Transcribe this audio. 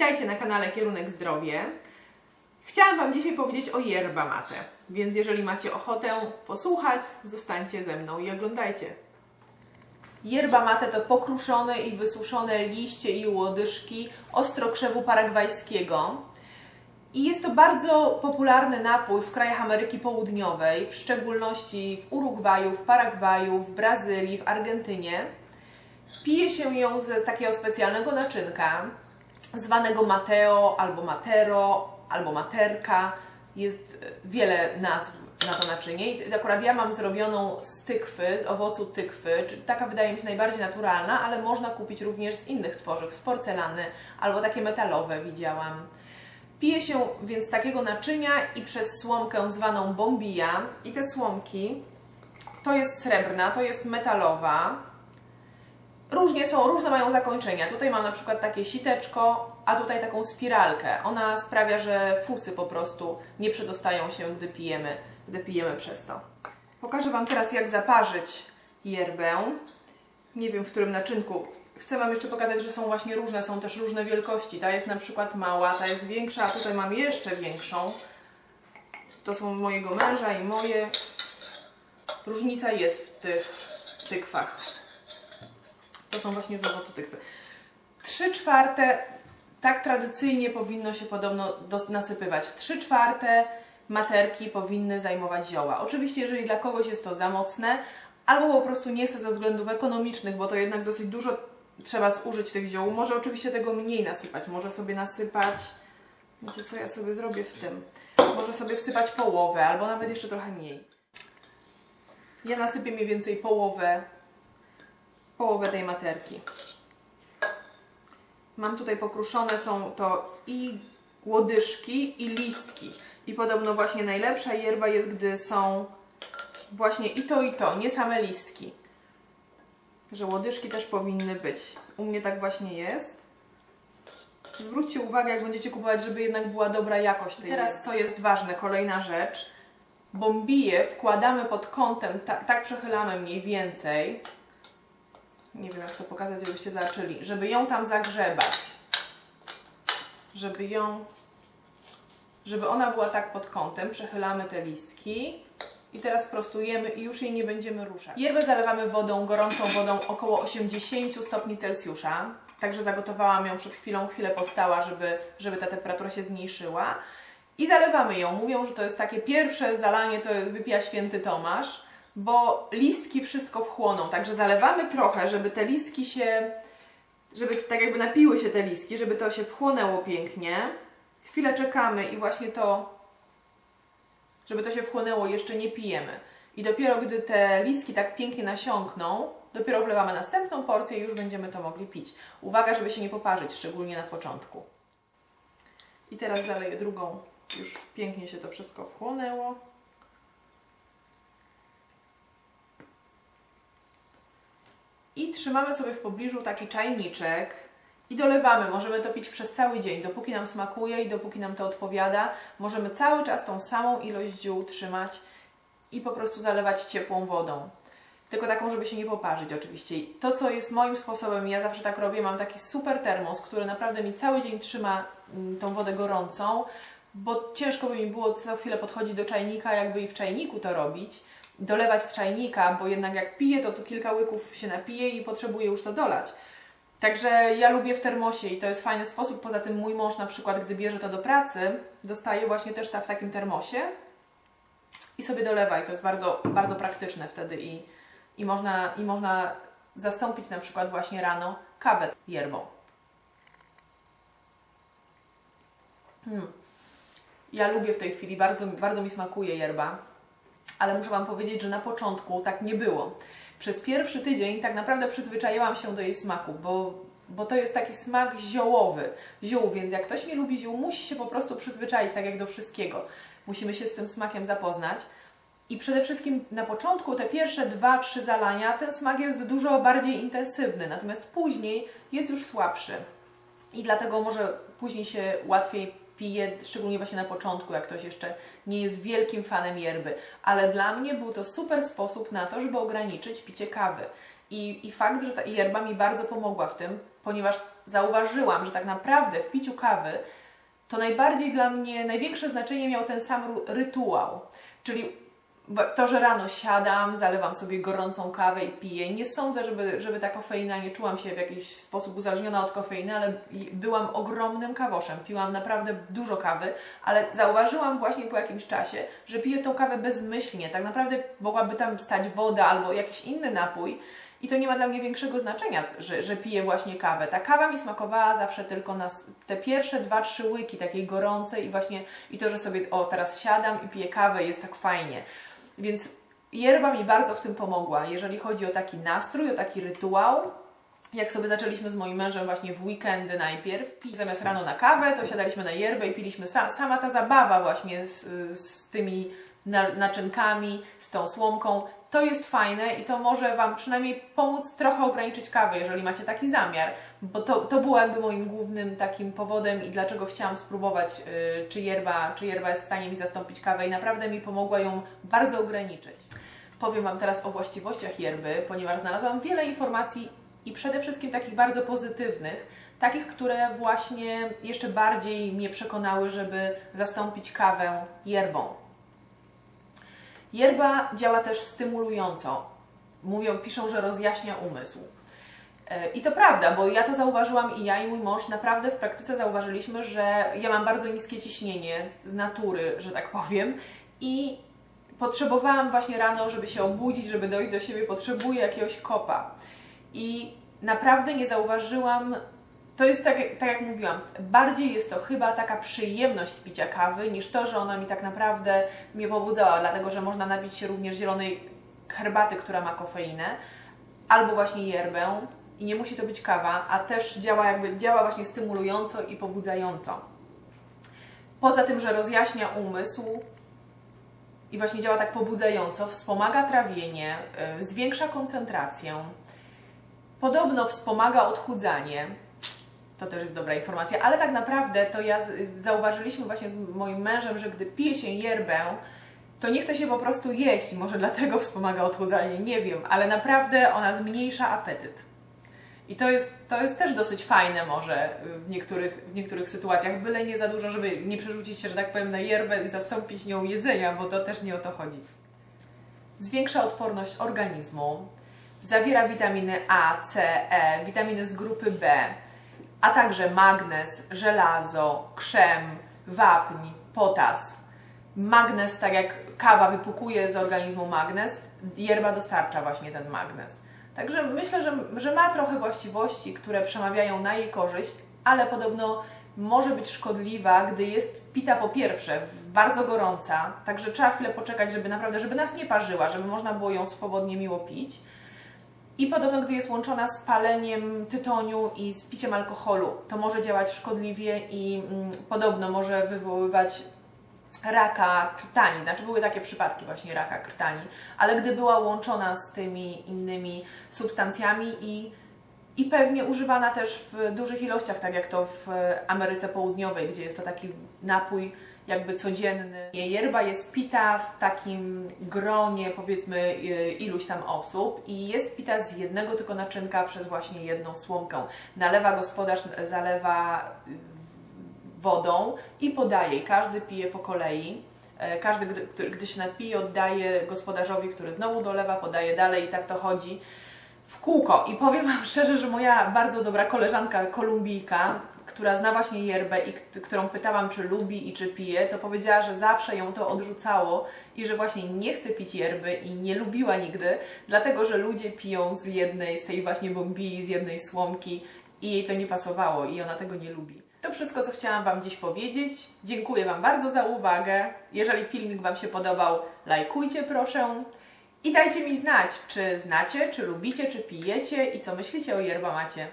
Witajcie na kanale Kierunek Zdrowie. Chciałam Wam dzisiaj powiedzieć o yerba mate, więc jeżeli macie ochotę posłuchać, zostańcie ze mną i oglądajcie. Yerba mate to pokruszone i wysuszone liście i łodyżki ostrokrzewu paragwajskiego. I jest to bardzo popularny napój w krajach Ameryki Południowej, w szczególności w Urugwaju, w Paragwaju, w Brazylii, w Argentynie. Pije się ją z takiego specjalnego naczynka, zwanego mateo, albo matero, albo materka. Jest e, wiele nazw na to naczynie i akurat ja mam zrobioną z tykwy, z owocu tykwy, taka wydaje mi się najbardziej naturalna, ale można kupić również z innych tworzyw, z porcelany albo takie metalowe widziałam. Pije się więc z takiego naczynia i przez słomkę zwaną bombija i te słomki to jest srebrna, to jest metalowa, różnie są, różne mają zakończenia. Tutaj mam na przykład takie siteczko, a tutaj taką spiralkę. Ona sprawia, że fusy po prostu nie przedostają się, gdy pijemy, gdy pijemy przez to. Pokażę Wam teraz, jak zaparzyć yerbę. Nie wiem, w którym naczynku. Chcę Wam jeszcze pokazać, że są właśnie różne, są też różne wielkości. Ta jest na przykład mała, ta jest większa, a tutaj mam jeszcze większą. To są mojego męża i moje. Różnica jest w tych tykwach. To są właśnie z owocu tykwy. Trzy czwarte, tak tradycyjnie powinno się podobno nasypywać. Trzy czwarte materki powinny zajmować zioła. Oczywiście, jeżeli dla kogoś jest to za mocne, albo po prostu nie chce ze względów ekonomicznych, bo to jednak dosyć dużo trzeba zużyć tych ziół, może oczywiście tego mniej nasypać. Może sobie nasypać, wiecie co ja sobie zrobię w tym? Może sobie wsypać połowę, albo nawet jeszcze trochę mniej. Ja nasypię mniej więcej połowę połowę tej materki. Mam tutaj pokruszone są to i łodyżki, i listki. I podobno właśnie najlepsza yerba jest, gdy są właśnie i to, i to, nie same listki. Że łodyżki też powinny być. U mnie tak właśnie jest. Zwróćcie uwagę, jak będziecie kupować, żeby jednak była dobra jakość tej Teraz co jest ważne, kolejna rzecz. Bombiję wkładamy pod kątem, ta, tak przechylamy mniej więcej, nie wiem jak to pokazać, żebyście zobaczyli, żeby ją tam zagrzebać, żeby ją, żeby ona była tak pod kątem, przechylamy te listki i teraz prostujemy i już jej nie będziemy ruszać. Yerbę zalewamy wodą, gorącą wodą około 80 stopni Celsjusza, także zagotowałam ją przed chwilą, chwilę postała, żeby, żeby ta temperatura się zmniejszyła. I zalewamy ją. Mówią, że to jest takie pierwsze zalanie, to jest wypija święty Tomasz, bo listki wszystko wchłoną. Także zalewamy trochę, żeby te listki się, żeby tak jakby napiły się te listki, żeby to się wchłonęło pięknie. Chwilę czekamy i właśnie to, żeby to się wchłonęło, jeszcze nie pijemy. I dopiero gdy te listki tak pięknie nasiąkną, dopiero wlewamy następną porcję i już będziemy to mogli pić. Uwaga, żeby się nie poparzyć, szczególnie na początku. I teraz zaleję drugą. Już pięknie się to wszystko wchłonęło. I trzymamy sobie w pobliżu taki czajniczek i dolewamy. Możemy to pić przez cały dzień, dopóki nam smakuje i dopóki nam to odpowiada. Możemy cały czas tą samą ilość ziół trzymać i po prostu zalewać ciepłą wodą. Tylko taką, żeby się nie poparzyć oczywiście. To, co jest moim sposobem, ja zawsze tak robię, mam taki super termos, który naprawdę mi cały dzień trzyma mm, tą wodę gorącą, bo ciężko by mi było co chwilę podchodzić do czajnika, jakby i w czajniku to robić dolewać z czajnika, bo jednak jak piję, to, to kilka łyków się napije i potrzebuję już to dolać. Także ja lubię w termosie i to jest fajny sposób. Poza tym mój mąż na przykład, gdy bierze to do pracy, dostaje właśnie też ta w takim termosie i sobie dolewa i to jest bardzo, bardzo praktyczne wtedy i, i, można, i można zastąpić na przykład właśnie rano kawę yerbą. Hmm. Ja lubię w tej chwili, bardzo, bardzo mi smakuje yerba ale muszę Wam powiedzieć, że na początku tak nie było. Przez pierwszy tydzień tak naprawdę przyzwyczaiłam się do jej smaku, bo, bo to jest taki smak ziołowy, ziół, więc jak ktoś nie lubi ziół, musi się po prostu przyzwyczaić, tak jak do wszystkiego. Musimy się z tym smakiem zapoznać. I przede wszystkim na początku, te pierwsze dwa, trzy zalania, ten smak jest dużo bardziej intensywny, natomiast później jest już słabszy. I dlatego może później się łatwiej pije, szczególnie właśnie na początku, jak ktoś jeszcze nie jest wielkim fanem yerby. Ale dla mnie był to super sposób na to, żeby ograniczyć picie kawy. I, I fakt, że ta yerba mi bardzo pomogła w tym, ponieważ zauważyłam, że tak naprawdę w piciu kawy to najbardziej dla mnie, największe znaczenie miał ten sam rytuał. Czyli to, że rano siadam, zalewam sobie gorącą kawę i piję. Nie sądzę, żeby, żeby ta kofeina, nie czułam się w jakiś sposób uzależniona od kofeiny, ale byłam ogromnym kawoszem. Piłam naprawdę dużo kawy, ale zauważyłam właśnie po jakimś czasie, że piję tą kawę bezmyślnie. Tak naprawdę mogłaby tam stać woda albo jakiś inny napój. I to nie ma dla mnie większego znaczenia, że, że piję właśnie kawę. Ta kawa mi smakowała zawsze tylko na te pierwsze dwa, trzy łyki takiej gorącej i właśnie i to, że sobie o teraz siadam i piję kawę jest tak fajnie. Więc yerba mi bardzo w tym pomogła, jeżeli chodzi o taki nastrój, o taki rytuał. Jak sobie zaczęliśmy z moim mężem właśnie w weekendy najpierw, pi- zamiast rano na kawę, to siadaliśmy na yerbę i piliśmy sa, sama ta zabawa właśnie z, z tymi naczynkami, z tą słomką. To jest fajne i to może Wam przynajmniej pomóc trochę ograniczyć kawę, jeżeli macie taki zamiar, bo to, to było jakby moim głównym takim powodem i dlaczego chciałam spróbować, y, czy yerba, czy yerba jest w stanie mi zastąpić kawę i naprawdę mi pomogła ją bardzo ograniczyć. Powiem Wam teraz o właściwościach yerby, ponieważ znalazłam wiele informacji i przede wszystkim takich bardzo pozytywnych, takich, które właśnie jeszcze bardziej mnie przekonały, żeby zastąpić kawę yerbą. Yerba działa też stymulująco. Mówią, piszą, że rozjaśnia umysł. E, I to prawda, bo ja to zauważyłam i ja i mój mąż naprawdę w praktyce zauważyliśmy, że ja mam bardzo niskie ciśnienie z natury, że tak powiem, i potrzebowałam właśnie rano, żeby się obudzić, żeby dojść do siebie, potrzebuję jakiegoś kopa. I naprawdę nie zauważyłam, to jest tak, tak jak mówiłam, bardziej jest to chyba taka przyjemność z picia kawy, niż to, że ona mi tak naprawdę mnie pobudzała, dlatego że można napić się również zielonej herbaty, która ma kofeinę, albo właśnie yerbę i nie musi to być kawa, a też działa jakby działa właśnie stymulująco i pobudzająco. Poza tym, że rozjaśnia umysł i właśnie działa tak pobudzająco, wspomaga trawienie, y, zwiększa koncentrację. Podobno wspomaga odchudzanie. To też jest dobra informacja, ale tak naprawdę to ja zauważyliśmy właśnie z moim mężem, że gdy pije się yerbę, to nie chce się po prostu jeść. Może dlatego wspomaga odchudzanie, nie wiem, ale naprawdę ona zmniejsza apetyt. I to jest, to jest też dosyć fajne może w niektórych, w niektórych sytuacjach, byle nie za dużo, żeby nie przerzucić się, że tak powiem, na yerbę i zastąpić nią jedzenia, bo to też nie o to chodzi. Zwiększa odporność organizmu, zawiera witaminy A, C, E, witaminy z grupy B, a także magnez, żelazo, krzem, wapń, potas. Magnez, tak jak kawa wypukuje z organizmu magnez, yerba dostarcza właśnie ten magnez. Także myślę, że, że ma trochę właściwości, które przemawiają na jej korzyść, ale podobno może być szkodliwa, gdy jest pita po pierwsze bardzo gorąca, także trzeba chwilę poczekać, żeby naprawdę, żeby nas nie parzyła, żeby można było ją swobodnie miło pić. I podobno, gdy jest łączona z paleniem tytoniu i z piciem alkoholu, to może działać szkodliwie i mm, podobno może wywoływać raka krtani. Znaczy były takie przypadki właśnie raka krtani, ale gdy była łączona z tymi innymi substancjami i, i pewnie używana też w dużych ilościach, tak jak to w Ameryce Południowej, gdzie jest to taki napój jakby codzienny. Yerba jest pita w takim gronie powiedzmy y, iluś tam osób i jest pita z jednego tylko naczynka przez właśnie jedną słomkę. Nalewa gospodarz, zalewa wodą i podaje. Każdy pije po kolei. E, Każdy, gdy, gdy się napije, oddaje gospodarzowi, który znowu dolewa, podaje dalej i tak to chodzi w kółko. I powiem Wam szczerze, że moja bardzo dobra koleżanka kolumbijka, która zna właśnie yerbę i którą pytałam, czy lubi i czy pije, to powiedziała, że zawsze ją to odrzucało i że właśnie nie chce pić yerby i nie lubiła nigdy, dlatego że ludzie piją z jednej, z tej właśnie bombii, z jednej słomki i jej to nie pasowało i ona tego nie lubi. To wszystko, co chciałam Wam dziś powiedzieć. Dziękuję Wam bardzo za uwagę. Jeżeli filmik Wam się podobał, lajkujcie proszę. I dajcie mi znać, czy znacie, czy lubicie, czy pijecie i co myślicie o yerba macie.